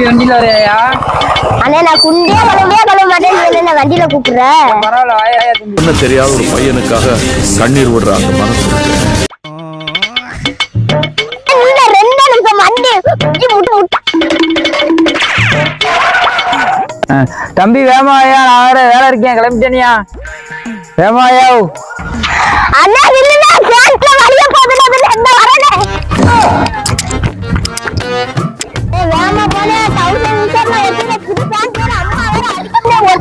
வண்டியில வரையா அண்ணே நான் குண்டே கழுவே கழுவ மாட்டேன் என்ன வண்டியில கூப்பிடுற? பரவாயில்ல வாயா வாயா தம்பி. என்ன தெரியாத ஒரு பையனுக்காக கண்ணீர் விடுற அந்த மனசு. ரெண்டு நிமிஷம் வண்டி முட்டி முட்டு முட்டா ஆ, தம்பி வேமாயா நான் வேற வேலை இருக்கேன் கிளம்பிட்டேனியா வேமாயா அண்ணா இல்லைன்னா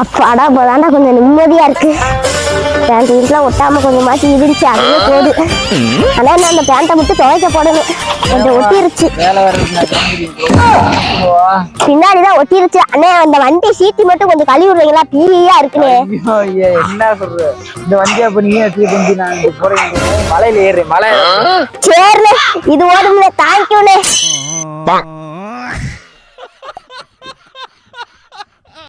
அப்பாடா இப்போதாண்டா கொஞ்சம் நிம்மதியா இருக்கு. பேண்ட் வீட்டுலாம் ஒட்டாம கொஞ்சம் மாட்டி இருந்துச்சு அதுவே போடு ஆனா நான் அந்த பேண்ட்டை மட்டும் துவைக்க போடணும். கொஞ்சம் ஒட்டிருச்சு. கிளம்பிக்கிறேன். பின்னாடிதான் ஒட்டிருச்சு. அண்ணே அந்த வண்டி சீட்டு மட்டும் கொஞ்சம் கழுவி விடுறீங்களா? பீலியா இருக்குனே. என்ன சொல்ற இந்த வண்டியை அப்ப வச்சுக்கிட்டு வந்து நான் போறேன். மலையில ஏறுறேன் மலை. சேர்ல இது ஓடும்ல தாங்கிக்க